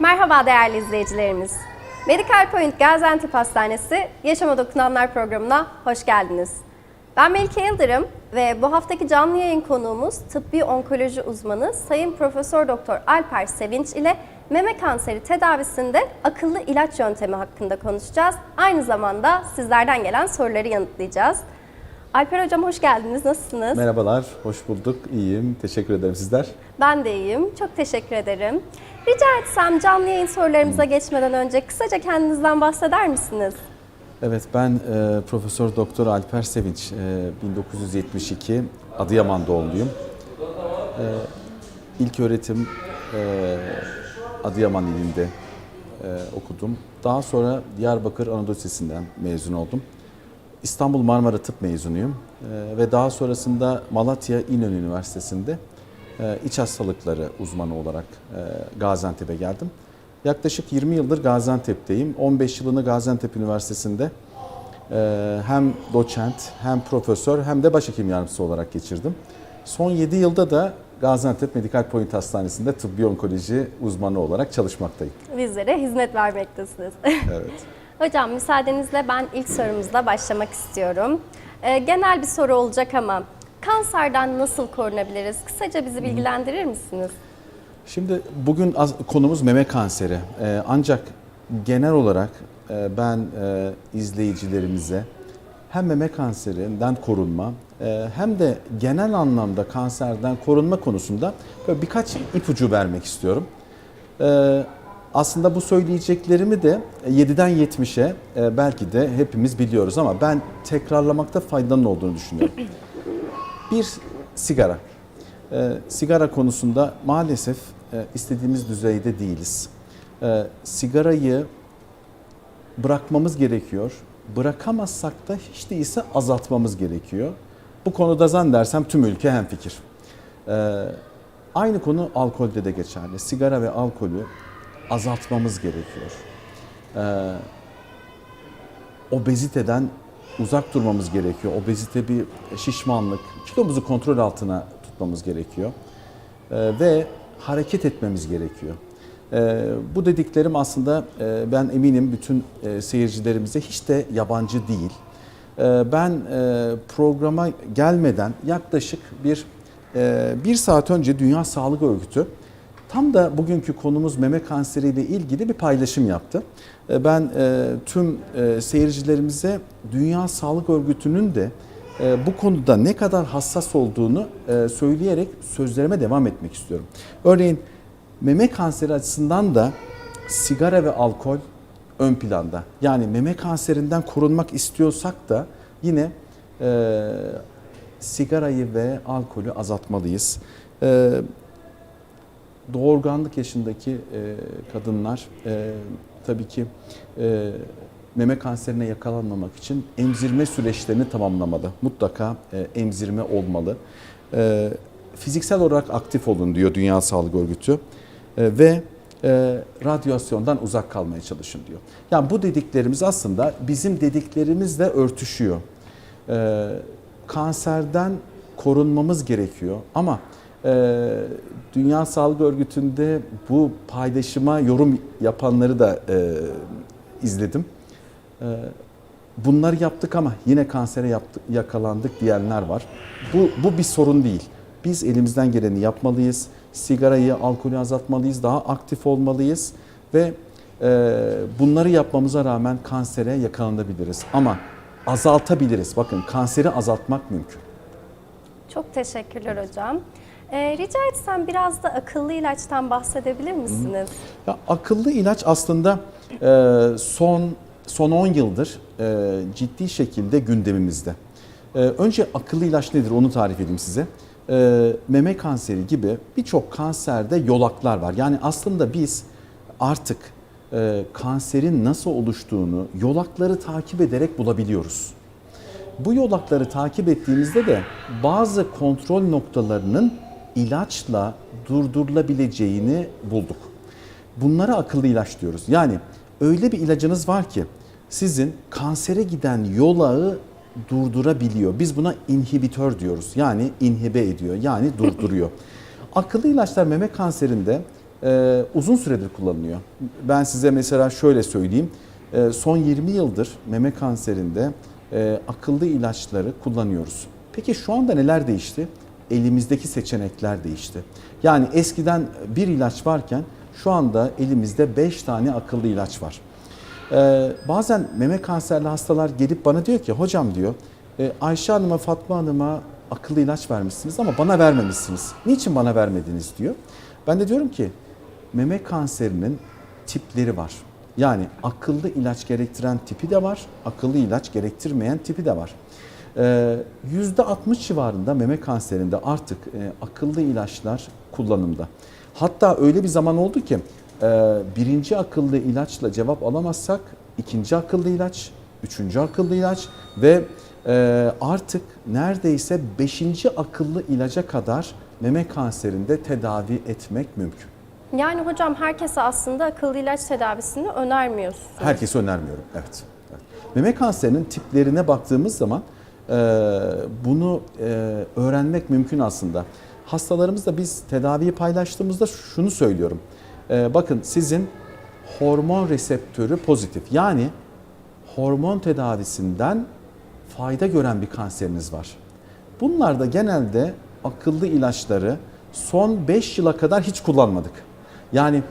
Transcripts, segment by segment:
Merhaba değerli izleyicilerimiz. Medical Point Gaziantep Hastanesi Yaşama Dokunanlar programına hoş geldiniz. Ben Melike Yıldırım ve bu haftaki canlı yayın konuğumuz tıbbi onkoloji uzmanı Sayın Profesör Doktor Alper Sevinç ile meme kanseri tedavisinde akıllı ilaç yöntemi hakkında konuşacağız. Aynı zamanda sizlerden gelen soruları yanıtlayacağız. Alper Hocam hoş geldiniz. Nasılsınız? Merhabalar, hoş bulduk. İyiyim. Teşekkür ederim sizler. Ben de iyiyim. Çok teşekkür ederim. Rica etsem canlı yayın sorularımıza geçmeden önce kısaca kendinizden bahseder misiniz? Evet, ben e, Profesör Doktor Alper Sevinç. E, 1972 Adıyaman doğumluyum. E, ilk öğretim e, Adıyaman ilinde e, okudum. Daha sonra Diyarbakır Anadolu Lisesi'nden mezun oldum. İstanbul Marmara Tıp mezunuyum E, ve daha sonrasında Malatya İnönü Üniversitesi'nde e, iç hastalıkları uzmanı olarak e, Gaziantep'e geldim. Yaklaşık 20 yıldır Gaziantep'teyim. 15 yılını Gaziantep Üniversitesi'nde e, hem doçent hem profesör hem de başhekim yardımcısı olarak geçirdim. Son 7 yılda da Gaziantep Medical Point Hastanesi'nde tıbbi onkoloji uzmanı olarak çalışmaktayım. Bizlere hizmet vermektesiniz. Evet. Hocam müsaadenizle ben ilk sorumuzla başlamak istiyorum. Ee, genel bir soru olacak ama kanserden nasıl korunabiliriz? Kısaca bizi bilgilendirir misiniz? Şimdi bugün az- konumuz meme kanseri. Ee, ancak genel olarak e, ben e, izleyicilerimize hem meme kanserinden korunma e, hem de genel anlamda kanserden korunma konusunda böyle birkaç ipucu vermek istiyorum. Ee, aslında bu söyleyeceklerimi de 7'den 70'e e, belki de hepimiz biliyoruz ama ben tekrarlamakta faydanın olduğunu düşünüyorum. Bir sigara. Ee, sigara konusunda maalesef e, istediğimiz düzeyde değiliz. Ee, sigarayı bırakmamız gerekiyor. Bırakamazsak da hiç değilse azaltmamız gerekiyor. Bu konuda zannedersem tüm ülke hemfikir. Ee, aynı konu alkolde de geçerli. Sigara ve alkolü azaltmamız gerekiyor. Ee, obeziteden uzak durmamız gerekiyor. Obezite bir şişmanlık. Kilomuzu kontrol altına tutmamız gerekiyor. Ee, ve hareket etmemiz gerekiyor. Ee, bu dediklerim aslında e, ben eminim bütün e, seyircilerimize hiç de yabancı değil. Ee, ben e, programa gelmeden yaklaşık bir e, bir saat önce Dünya Sağlık Örgütü Tam da bugünkü konumuz meme kanseriyle ilgili bir paylaşım yaptı. E, Ben e, tüm e, seyircilerimize Dünya Sağlık Örgütü'nün de bu konuda ne kadar hassas olduğunu söyleyerek sözlerime devam etmek istiyorum. Örneğin meme kanseri açısından da sigara ve alkol ön planda. Yani meme kanserinden korunmak istiyorsak da yine e, sigarayı ve alkolü azaltmalıyız. E, doğurganlık yaşındaki e, kadınlar e, tabii ki e, meme kanserine yakalanmamak için emzirme süreçlerini tamamlamalı. Mutlaka e, emzirme olmalı. E, fiziksel olarak aktif olun diyor Dünya Sağlık Örgütü E, ve e, radyasyondan uzak kalmaya çalışın diyor. Yani bu dediklerimiz aslında bizim dediklerimizle örtüşüyor. E, kanserden korunmamız gerekiyor ama e, Dünya Sağlık Örgütü'nde bu paylaşıma yorum yapanları da e, izledim. E, bunları yaptık ama yine kansere yaptık, yakalandık diyenler var. Bu, bu bir sorun değil. Biz elimizden geleni yapmalıyız. Sigarayı, alkolü azaltmalıyız. Daha aktif olmalıyız. Ve e, bunları yapmamıza rağmen kansere yakalanabiliriz. Ama azaltabiliriz. Bakın kanseri azaltmak mümkün. Çok teşekkürler hocam. Ee, rica etsem biraz da akıllı ilaçtan bahsedebilir misiniz? Ya akıllı ilaç aslında e, son son 10 yıldır e, ciddi şekilde gündemimizde. E, önce akıllı ilaç nedir onu tarif edeyim size. E, meme kanseri gibi birçok kanserde yolaklar var. Yani aslında biz artık e, kanserin nasıl oluştuğunu yolakları takip ederek bulabiliyoruz. Bu yolakları takip ettiğimizde de bazı kontrol noktalarının ilaçla durdurulabileceğini bulduk. Bunlara akıllı ilaç diyoruz. Yani öyle bir ilacınız var ki sizin kansere giden yolağı durdurabiliyor. Biz buna inhibitör diyoruz. Yani inhibe ediyor. Yani durduruyor. akıllı ilaçlar meme kanserinde e, uzun süredir kullanılıyor. Ben size mesela şöyle söyleyeyim. E, son 20 yıldır meme kanserinde e, akıllı ilaçları kullanıyoruz. Peki şu anda neler değişti? Elimizdeki seçenekler değişti. Yani eskiden bir ilaç varken şu anda elimizde 5 tane akıllı ilaç var. Ee, bazen meme kanserli hastalar gelip bana diyor ki hocam diyor e, Ayşe Hanım'a Fatma Hanım'a akıllı ilaç vermişsiniz ama bana vermemişsiniz. Niçin bana vermediniz diyor. Ben de diyorum ki meme kanserinin tipleri var. Yani akıllı ilaç gerektiren tipi de var, akıllı ilaç gerektirmeyen tipi de var. Ee, %60 civarında meme kanserinde artık e, akıllı ilaçlar kullanımda. Hatta öyle bir zaman oldu ki e, birinci akıllı ilaçla cevap alamazsak ikinci akıllı ilaç, üçüncü akıllı ilaç ve e, artık neredeyse beşinci akıllı ilaca kadar meme kanserinde tedavi etmek mümkün. Yani hocam herkese aslında akıllı ilaç tedavisini önermiyorsunuz. Herkese önermiyorum. Evet. evet. Meme kanserinin tiplerine baktığımız zaman bunu e, öğrenmek mümkün aslında. Hastalarımızla biz tedaviyi paylaştığımızda şunu söylüyorum. E, bakın sizin hormon reseptörü pozitif. Yani hormon tedavisinden fayda gören bir kanseriniz var. Bunlarda genelde akıllı ilaçları son 5 yıla kadar hiç kullanmadık. Yani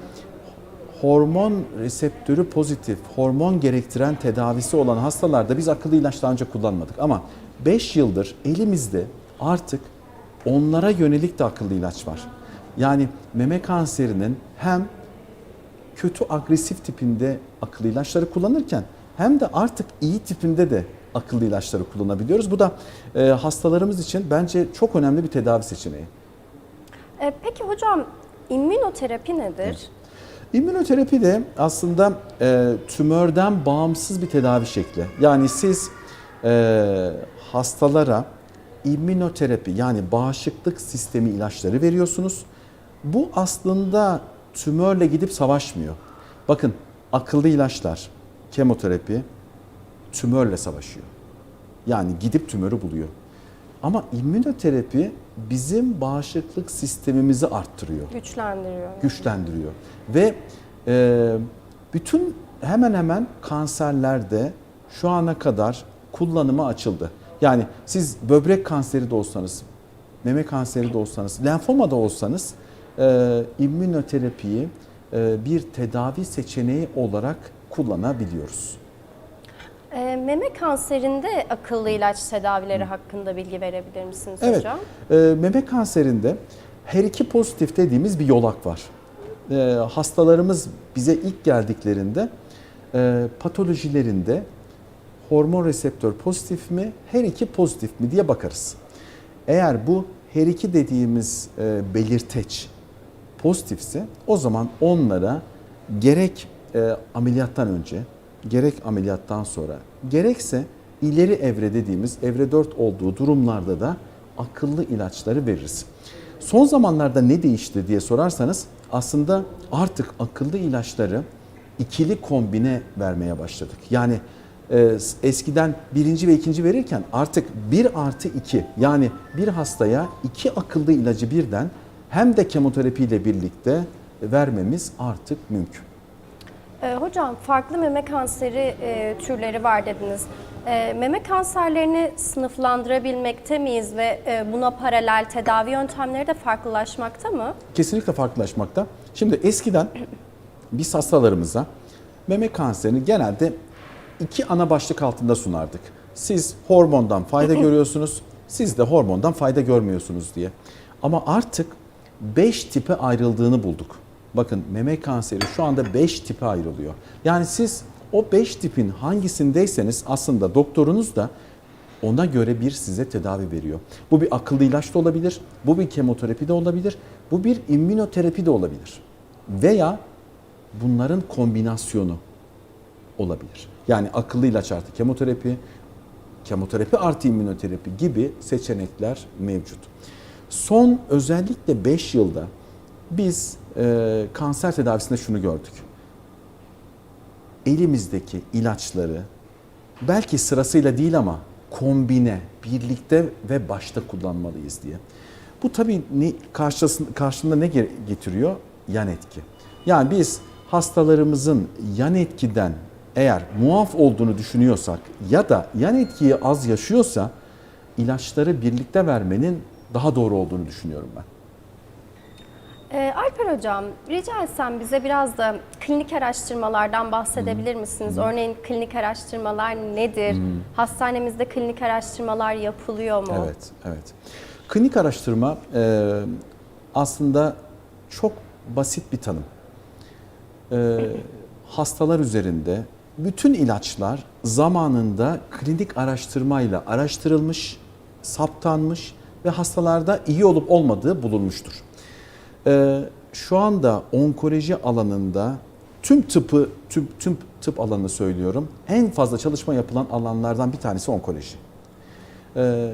hormon reseptörü pozitif, hormon gerektiren tedavisi olan hastalarda biz akıllı ilaç daha önce kullanmadık. Ama 5 yıldır elimizde artık onlara yönelik de akıllı ilaç var. Yani meme kanserinin hem kötü agresif tipinde akıllı ilaçları kullanırken hem de artık iyi tipinde de akıllı ilaçları kullanabiliyoruz. Bu da e, hastalarımız için bence çok önemli bir tedavi seçeneği. E, peki hocam immünoterapi nedir? İmmünoterapi de aslında e, tümörden bağımsız bir tedavi şekli. Yani siz e, hastalara immünoterapi yani bağışıklık sistemi ilaçları veriyorsunuz. Bu aslında tümörle gidip savaşmıyor. Bakın akıllı ilaçlar, kemoterapi tümörle savaşıyor. Yani gidip tümörü buluyor. Ama immünoterapi bizim bağışıklık sistemimizi arttırıyor Güçlendiriyor. güçlendiriyor. Ve e, bütün hemen hemen kanserlerde şu ana kadar kullanıma açıldı. Yani siz böbrek kanseri de olsanız, meme kanseri de olsanız, lenfoma da olsanız e, immünoterapiyi e, bir tedavi seçeneği olarak kullanabiliyoruz. E, meme kanserinde akıllı ilaç tedavileri hakkında bilgi verebilir misiniz Evet, hocam? e, meme kanserinde her iki pozitif dediğimiz bir yolak var. E, hastalarımız bize ilk geldiklerinde e, patolojilerinde hormon reseptör pozitif mi, her iki pozitif mi diye bakarız. Eğer bu her iki dediğimiz e, belirteç pozitifse o zaman onlara gerek e, ameliyattan önce, gerek ameliyattan sonra, gerekse ileri evre dediğimiz evre 4 olduğu durumlarda da akıllı ilaçları veririz. Son zamanlarda ne değişti diye sorarsanız aslında artık akıllı ilaçları ikili kombine vermeye başladık. Yani eskiden birinci ve ikinci verirken artık bir artı iki yani bir hastaya iki akıllı ilacı birden hem de kemoterapiyle birlikte vermemiz artık mümkün. E, hocam farklı meme kanseri e, türleri var dediniz. E, meme kanserlerini sınıflandırabilmekte miyiz ve e, buna paralel tedavi yöntemleri de farklılaşmakta mı? Kesinlikle farklılaşmakta. Şimdi eskiden biz hastalarımıza meme kanserini genelde iki ana başlık altında sunardık. Siz hormondan fayda görüyorsunuz, siz de hormondan fayda görmüyorsunuz diye. Ama artık 5 tipe ayrıldığını bulduk. Bakın meme kanseri şu anda 5 tipe ayrılıyor. Yani siz o 5 tipin hangisindeyseniz aslında doktorunuz da ona göre bir size tedavi veriyor. Bu bir akıllı ilaç da olabilir, bu bir kemoterapi de olabilir, bu bir immünoterapi de olabilir. Veya bunların kombinasyonu olabilir. Yani akıllı ilaç artı kemoterapi, kemoterapi artı immünoterapi gibi seçenekler mevcut. Son özellikle 5 yılda biz e, kanser tedavisinde şunu gördük. Elimizdeki ilaçları belki sırasıyla değil ama kombine, birlikte ve başta kullanmalıyız diye. Bu tabii ne, karşısında, ne ge- getiriyor? yan etki. Yani biz hastalarımızın yan etkiden eğer muaf olduğunu düşünüyorsak ya da yan etkiyi az yaşıyorsa ilaçları birlikte vermenin daha doğru olduğunu düşünüyorum ben. Ee, Alper Hocam, rica etsem bize biraz da klinik araştırmalardan bahsedebilir misiniz? Örneğin klinik araştırmalar nedir? Hastanemizde klinik araştırmalar yapılıyor mu? Evet, evet. Klinik araştırma e, aslında çok basit bir tanım. E, hastalar üzerinde bütün ilaçlar zamanında klinik araştırmayla araştırılmış, saptanmış ve hastalarda iyi olup olmadığı bulunmuştur. E, şu anda onkoloji alanında tüm tıpı, tüm, tüm tıp alanını söylüyorum. En fazla çalışma yapılan alanlardan bir tanesi onkoloji. Ee,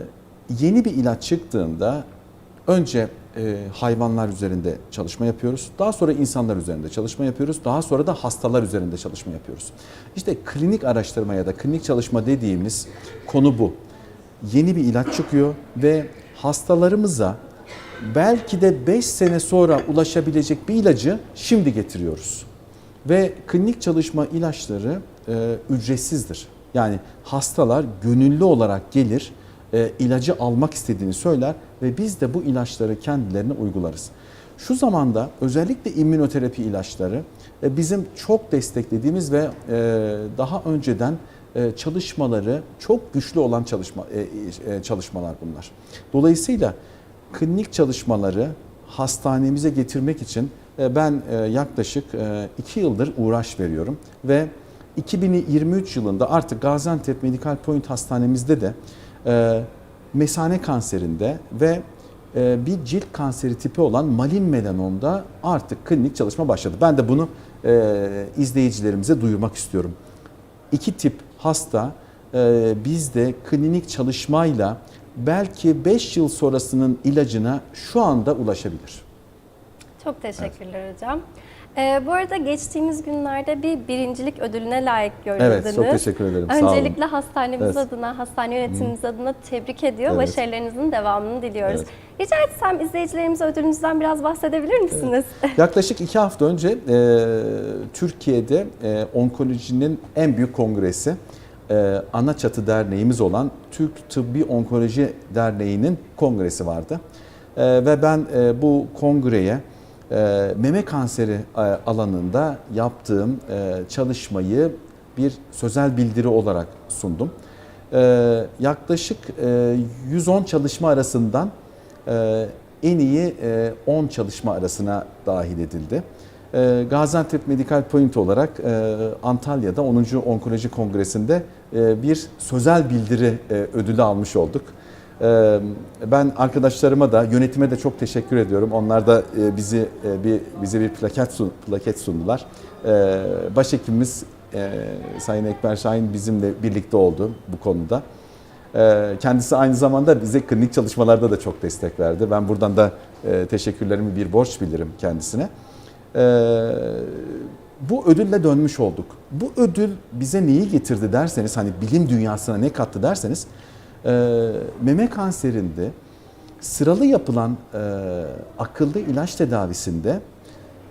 yeni bir ilaç çıktığında önce e, hayvanlar üzerinde çalışma yapıyoruz. Daha sonra insanlar üzerinde çalışma yapıyoruz. Daha sonra da hastalar üzerinde çalışma yapıyoruz. İşte klinik araştırma ya da klinik çalışma dediğimiz konu bu. Yeni bir ilaç çıkıyor ve hastalarımıza belki de 5 sene sonra ulaşabilecek bir ilacı şimdi getiriyoruz. Ve klinik çalışma ilaçları e, ücretsizdir. Yani hastalar gönüllü olarak gelir, e, ilacı almak istediğini söyler ve biz de bu ilaçları kendilerine uygularız. Şu zamanda özellikle immünoterapi ilaçları e, bizim çok desteklediğimiz ve e, daha önceden e, çalışmaları çok güçlü olan çalışma e, e, çalışmalar bunlar. Dolayısıyla klinik çalışmaları hastanemize getirmek için ben yaklaşık 2 yıldır uğraş veriyorum ve 2023 yılında artık Gaziantep Medical Point Hastanemizde de e, mesane kanserinde ve e, bir cilt kanseri tipi olan malin melanomda artık klinik çalışma başladı. Ben de bunu e, izleyicilerimize duyurmak istiyorum. İki tip hasta e, bizde klinik çalışmayla belki 5 yıl sonrasının ilacına şu anda ulaşabilir. Çok teşekkürler hocam. Ee, bu arada geçtiğimiz günlerde bir birincilik ödülüne layık görüldünüz. Evet, çok teşekkür ederim. Sağ olun. Öncelikle hastanemiz Evet. adına, hastane yönetimimiz adına tebrik ediyor. Evet. Başarılarınızın devamını diliyoruz. Evet. Rica etsem izleyicilerimize ödülünüzden biraz bahsedebilir misiniz? Yaklaşık iki hafta önce e, Türkiye'de e, onkolojinin en büyük kongresi, e, ana çatı derneğimiz olan Türk Tıbbi Onkoloji Derneği'nin kongresi vardı. E, ve ben e, bu kongreye meme kanseri e, alanında yaptığım e, çalışmayı bir sözel bildiri olarak sundum. E, yaklaşık e, 110 çalışma arasından e, en iyi e, 10 çalışma arasına dahil edildi. E, Gaziantep Medical Point olarak e, Antalya'da 10. Onkoloji Kongresi'nde e, bir sözel bildiri e, ödülü almış olduk. E, Ben arkadaşlarıma da yönetime de çok teşekkür ediyorum. Onlar da e, bizi e, bir bize bir plaket sun- plaket sundular. E, Başhekimimiz e, Sayın Ekber Şahin bizimle birlikte oldu bu konuda. Ee, Kendisi aynı zamanda bize klinik çalışmalarda da çok destek verdi. Ben buradan da teşekkürlerimi bir borç bilirim kendisine. Ee, Bu ödülle dönmüş olduk. Bu ödül bize neyi getirdi derseniz, hani bilim dünyasına ne kattı derseniz, e, meme kanserinde sıralı yapılan e, akıllı ilaç tedavisinde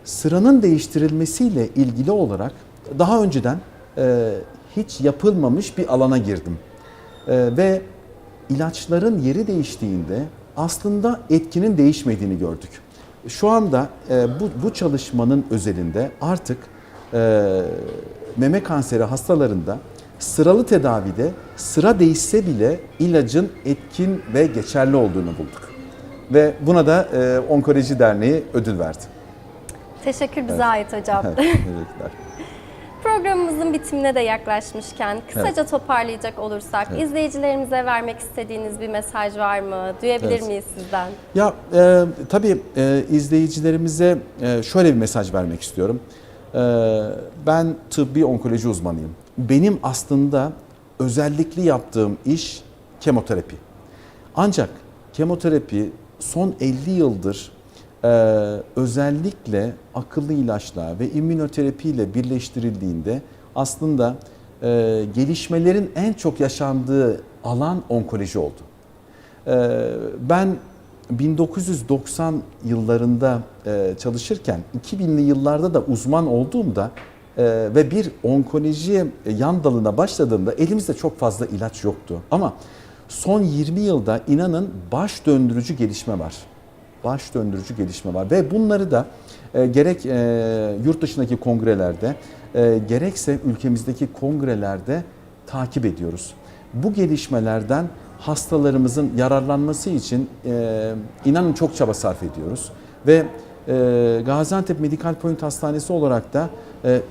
sıranın değiştirilmesiyle ilgili olarak daha önceden e, hiç yapılmamış bir alana girdim. Ee, ve ilaçların yeri değiştiğinde aslında etkinin değişmediğini gördük. Şu anda e, bu, bu çalışmanın özelinde artık e, meme kanseri hastalarında sıralı tedavide sıra değişse bile ilacın etkin ve geçerli olduğunu bulduk. Ve buna da e, Onkoloji Derneği ödül verdi. Teşekkür bize ait hocam. Evet, teşekkürler. Programımızın bitimine de yaklaşmışken kısaca toparlayacak olursak Evet. izleyicilerimize vermek istediğiniz bir mesaj var mı? Duyabilir Evet. miyiz sizden? Ya e, tabii e, izleyicilerimize e, şöyle bir mesaj vermek istiyorum. E, ben tıbbi onkoloji uzmanıyım. Benim aslında özellikli yaptığım iş kemoterapi. Ancak kemoterapi son 50 yıldır e, özellikle akıllı ilaçla ve immünoterapi ile birleştirildiğinde aslında e, gelişmelerin en çok yaşandığı alan onkoloji oldu. Ee, Ben 1990 yıllarında e, çalışırken 2000'li yıllarda da uzman olduğumda e, ve bir onkoloji e, yan dalına başladığımda elimizde çok fazla ilaç yoktu. Ama son 20 yılda inanın baş döndürücü gelişme var. Baş döndürücü gelişme var ve bunları da e, gerek e, yurt dışındaki kongrelerde gerekse ülkemizdeki kongrelerde takip ediyoruz. Bu gelişmelerden hastalarımızın yararlanması için inanın çok çaba sarf ediyoruz. Ve e, Gaziantep Medical Point Hastanesi olarak da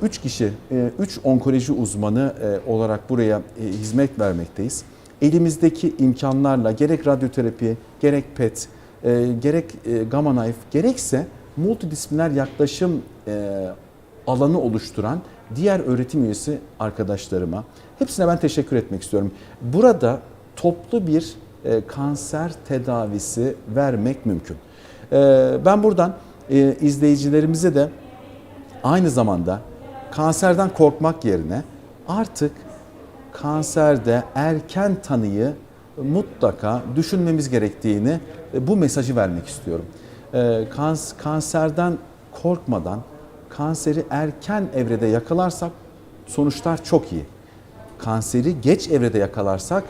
3 kişi, 3 onkoloji uzmanı e, olarak buraya e, hizmet vermekteyiz. Elimizdeki imkanlarla gerek radyoterapi, gerek PET, e, gerek e, gamma knife, gerekse multidisipliner yaklaşım e, alanı oluşturan diğer öğretim üyesi arkadaşlarıma hepsine ben teşekkür etmek istiyorum. Burada toplu bir e, kanser tedavisi vermek mümkün. E, ben buradan e, izleyicilerimize de aynı zamanda kanserden korkmak yerine artık kanserde erken tanıyı mutlaka düşünmemiz gerektiğini e, bu mesajı vermek istiyorum. E, kans- Kanserden korkmadan kanseri erken evrede yakalarsak sonuçlar çok iyi. Kanseri geç evrede yakalarsak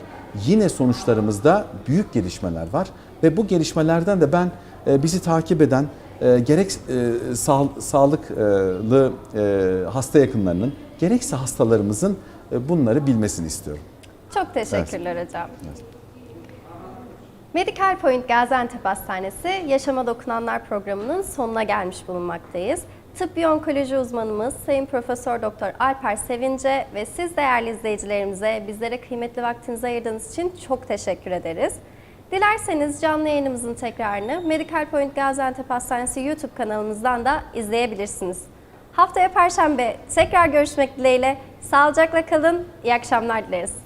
yine sonuçlarımızda büyük gelişmeler var ve bu gelişmelerden de ben e, bizi takip eden e, gerek e, sağ- sağlıklı e, hasta yakınlarının gerekse hastalarımızın e, bunları bilmesini istiyorum. Çok teşekkürler hocam. Medical Point Gaziantep Hastanesi Yaşama Dokunanlar programının sonuna gelmiş bulunmaktayız. Tıbbi onkoloji uzmanımız Sayın Profesör Doktor Alper Sevince ve siz değerli izleyicilerimize bizlere kıymetli vaktinizi ayırdığınız için çok teşekkür ederiz. Dilerseniz canlı yayınımızın tekrarını Medical Point Gaziantep Hastanesi YouTube kanalımızdan da izleyebilirsiniz. Haftaya Perşembe tekrar görüşmek dileğiyle. Sağlıcakla kalın, iyi akşamlar dileriz.